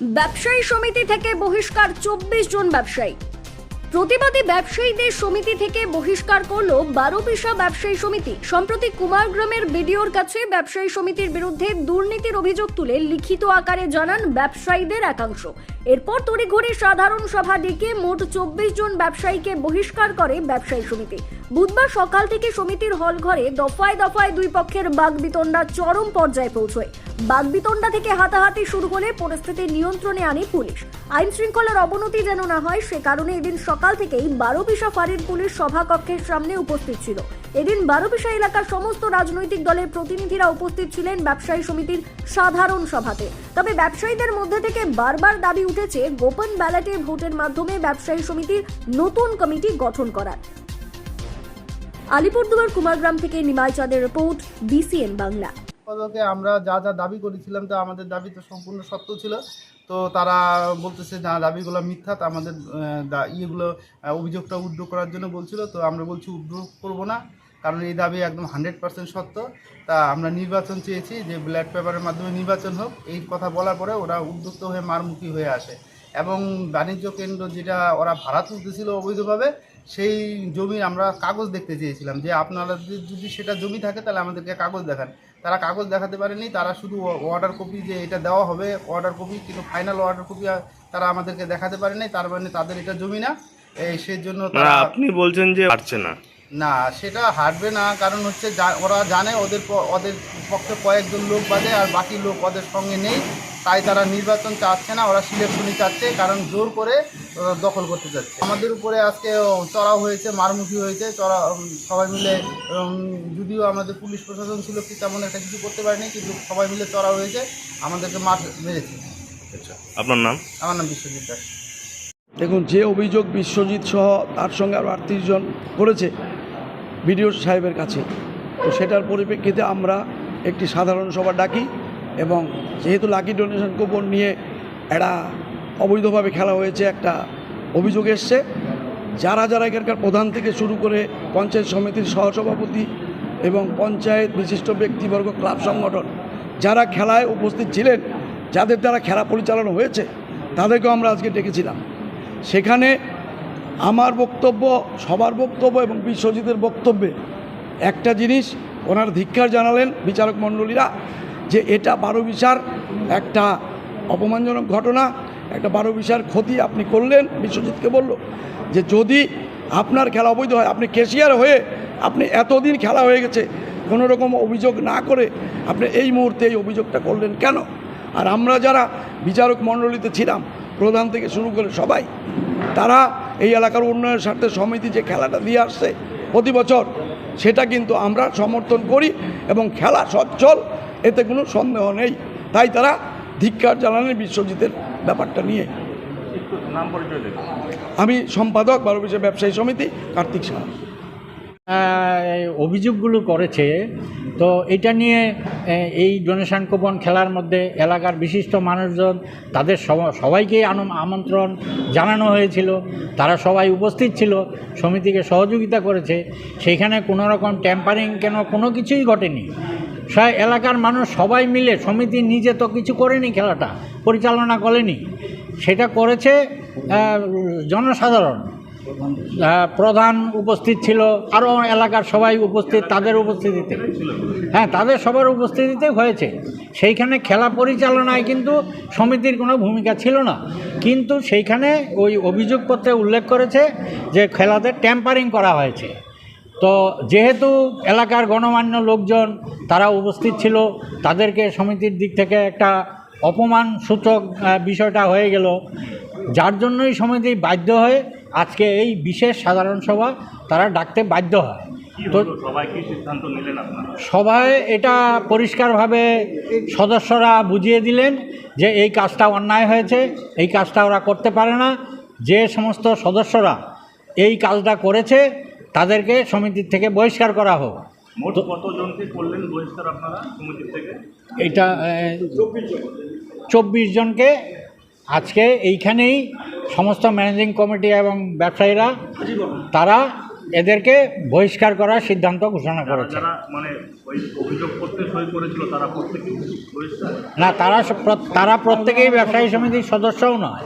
ব্যবসায়ী সমিতি থেকে বহিষ্কার চব্বিশ জন ব্যবসায়ী। প্রতিবাদী ব্যবসায়ীদের সমিতি থেকে বহিষ্কার করল বারো বারোপিসা ব্যবসায়ী সমিতি। সম্প্রতি কুমারগ্রামের বিডিওর কাছে ব্যবসায়ী সমিতির বিরুদ্ধে দুর্নীতির অভিযোগ তুলে লিখিত আকারে জানান ব্যবসায়ীদের একাংশ। এরপর তড়িঘড়ি সাধারণ সভা ডেকে মোট চব্বিশ জন ব্যবসায়ীকে বহিষ্কার করে ব্যবসায়ী সমিতি। বুধবার সকাল থেকে সমিতির হল ঘরে দফায় দফায় দুই পক্ষের বাগবিতণ্ডা চরম পর্যায়ে পৌঁছয়। বাগবিতণ্ডা থেকে হাতাহাতি শুরু হলে পরিস্থিতি নিয়ন্ত্রণে আনে পুলিশ। আইন শৃঙ্খলার অবনতি যেন না হয়, সে কারণে এদিন সকাল থেকেই বারোপিসা ফাঁড়ির পুলিশ সভাকক্ষের সামনে উপস্থিত ছিল। এদিন বারোপিসা এলাকার সমস্ত রাজনৈতিক দলের প্রতিনিধিরা উপস্থিত ছিলেন ব্যবসায়ী সমিতির সাধারণ সভাতে। তবে ব্যবসায়ীদের মধ্যে থেকে বারবার দাবি উঠেছে, গোপন ব্যালটে ভোটের মাধ্যমে ব্যবসায়ী সমিতির নতুন কমিটি গঠন করার। আলিপুরদুয়ার কুমারগ্রাম থেকে নিমাই চাঁদের রিপোর্ট, বিসিএন বাংলা। পদকে আমরা যা যা দাবি করেছিলাম তা আমাদের দাবি তো সম্পূর্ণ সত্য ছিল। তো তারা বলতেছে না, দাবিগুলো মিথ্যা, তা আমাদের ইয়েগুলো অভিযোগটা উদ্যোগ করার জন্য বলছিল। তো আমরা বলছি উদ্যোগ করব না, কারণ এই দাবি একদম হান্ড্রেড পার্সেন্ট সত্য। তা আমরা নির্বাচন চেয়েছি যে ব্ল্যাক পেপারের মাধ্যমে নির্বাচন হোক, এই কথা বলার পরে ওরা উদ্যুক্ত হয়ে মারমুখী হয়ে আসে। এবং বাণিজ্য কেন্দ্র যেটা, ওরা ভাড়া তুলতেছিল অবৈধভাবে সেই জমি আমরা কাগজ দেখতে চেয়েছিলাম যে আপনারা যদি- সেটা জমি থাকে তাহলে আমাদেরকে কাগজ দেখান। তারা কাগজ দেখাতে পারেনি তারা শুধু অর্ডার কপি যে এটা দেওয়া হবে অর্ডার কপি কিন্তু ফাইনাল অর্ডার কপি তারা আমাদেরকে দেখাতে পারেনি তার মানে তাদের এটা জমি না। এই সেজন্য মানে তারা আপনি বলছেন যে পারছে না। না সেটা হারবে না কারণ হচ্ছে ওরা জানে ওদের ওদের পক্ষে কয়েকজন লোক বাদে আর বাকি লোক ওদের সঙ্গে নেই। তাই তারা নির্বাচন চাচ্ছে না ওরা সিলেকশনই চাচ্ছে কারণ জোর করে ওরা দখল করতে চাচ্ছে। আমাদের উপরে আজকে চড়াও হয়েছে মারমুখী হয়েছে চড়া সবাই মিলে যদিও আমাদের পুলিশ প্রশাসন ছিল কি তেমন একটা কিছু করতে পারেনি কিন্তু সবাই মিলে চড়া হয়েছে আমাদেরকে মার মেরেছে। আচ্ছা আপনার নাম? আমার নাম বিশ্বজিৎ দাস। দেখুন যে অভিযোগ বিশ্বজিৎ সহ তার সঙ্গে আরও আটত্রিশ জন করেছে বিডিও সাহেবের কাছে তো সেটার পরিপ্রেক্ষিতে আমরা একটি সাধারণ সভা ডাকি এবং যেহেতু লাকি ডোনেশন কুপন নিয়ে একটা অবৈধভাবে খেলা হয়েছে, একটা অভিযোগ এসছে। যারা যারা এখানকার প্রধান থেকে শুরু করে পঞ্চায়েত সমিতির সহসভাপতি এবং পঞ্চায়েত বিশিষ্ট ব্যক্তিবর্গ, ক্লাব সংগঠন, যারা খেলায় উপস্থিত ছিলেন, যাদের দ্বারা খেলা পরিচালনা হয়েছে, তাদেরকেও আমরা আজকে ডেকেছিলাম। সেখানে আমার বক্তব্য, সবার বক্তব্য এবং বিশ্বজিতের বক্তব্যে একটা জিনিস, ওনার ধিক্ষার জানালেন বিচারক মণ্ডলীরা যে এটা বারো বিশার একটা অপমানজনক ঘটনা, একটা বারো বিশার ক্ষতি আপনি করলেন, বিশ্বজিৎকে বলল যে যদি আপনার খেলা অবৈধ হয়, আপনি কেশিয়ার হয়ে আপনি এতদিন খেলা হয়ে গেছে, কোনো রকম অভিযোগ না করে আপনি এই মুহূর্তে এই অভিযোগটা করলেন কেন? আর আমরা যারা বিচারক মণ্ডলীতে ছিলাম, প্রধান থেকে শুরু করে সবাই, তারা এই এলাকার উন্নয়নের স্বার্থে সমিতি যে খেলাটা দিয়ে আসছে, প্রতি বছর সেটা কিন্তু আমরা সমর্থন করি এবং খেলা সচ্ছল এতে কোনো সন্দেহ নেই। তাই তারা ধিক্ষার জানালেন বিশ্বজিতের ব্যাপারটা নিয়ে। আমি সম্পাদক বারোবিশে ব্যবসায়ী সমিতি কার্তিক সাহা। অভিযোগগুলো করেছে। তো এটা নিয়ে এই ডোনেশন কুপন খেলার মধ্যে এলাকার বিশিষ্ট মানুষজন, তাদের সব- সবাইকেই আমন্ত্রণ জানানো হয়েছিল। তারা সবাই উপস্থিত ছিল, সমিতিকে সহযোগিতা করেছে। সেইখানে কোনো রকম ট্যাম্পারিং কেন কোনো কিছুই ঘটেনি। সব এলাকার মানুষ সবাই মিলে, সমিতি নিজে তো কিছু করেনি খেলাটা, পরিচালনা করেনি। সেটা করেছে জনসাধারণ। প্রধান উপস্থিত ছিল আরও এলাকার সবাই উপস্থিত, তাদের উপস্থিতিতে। হ্যাঁ তাদের সবার উপস্থিতিতে হয়েছে। সেইখানে খেলা পরিচালনায় কিন্তু সমিতির কোনো ভূমিকা ছিল না। কিন্তু সেইখানে ওই অভিযোগপত্রে উল্লেখ করেছে যে খেলাতে ট্যাম্পারিং করা হয়েছে। তো যেহেতু এলাকার গণমান্য লোকজন তারা উপস্থিত ছিল, তাদেরকে সমিতির দিক থেকে একটা অপমান সূচক বিষয়টা হয়ে গেল। যার জন্যই সমিতি বাধ্য হয়ে আজকে এই বিশেষ সাধারণ সভা তারা ডাকতে বাধ্য হয়। তো সভায় এটা পরিষ্কারভাবে সদস্যরা বুঝিয়ে দিলেন যে এই কাজটা অন্যায় হয়েছে এই কাজটা ওরা করতে পারে না। যে সমস্ত সদস্যরা এই কাজটা করেছে তাদেরকে সমিতির থেকে বহিষ্কার করা হোক। মোট কতজনকে করলেন বহিষ্কার আপনারা সমিতির থেকে? এটা চব্বিশ জনকে আজকে এইখানেই সমস্ত ম্যানেজিং কমিটি এবং ব্যবসায়ীরা তারা এদেরকে বহিষ্কার করার সিদ্ধান্ত ঘোষণা করেছে। মানে না তারা তারা প্রত্যেকেই ব্যবসায়ী সমিতির সদস্যও নয়।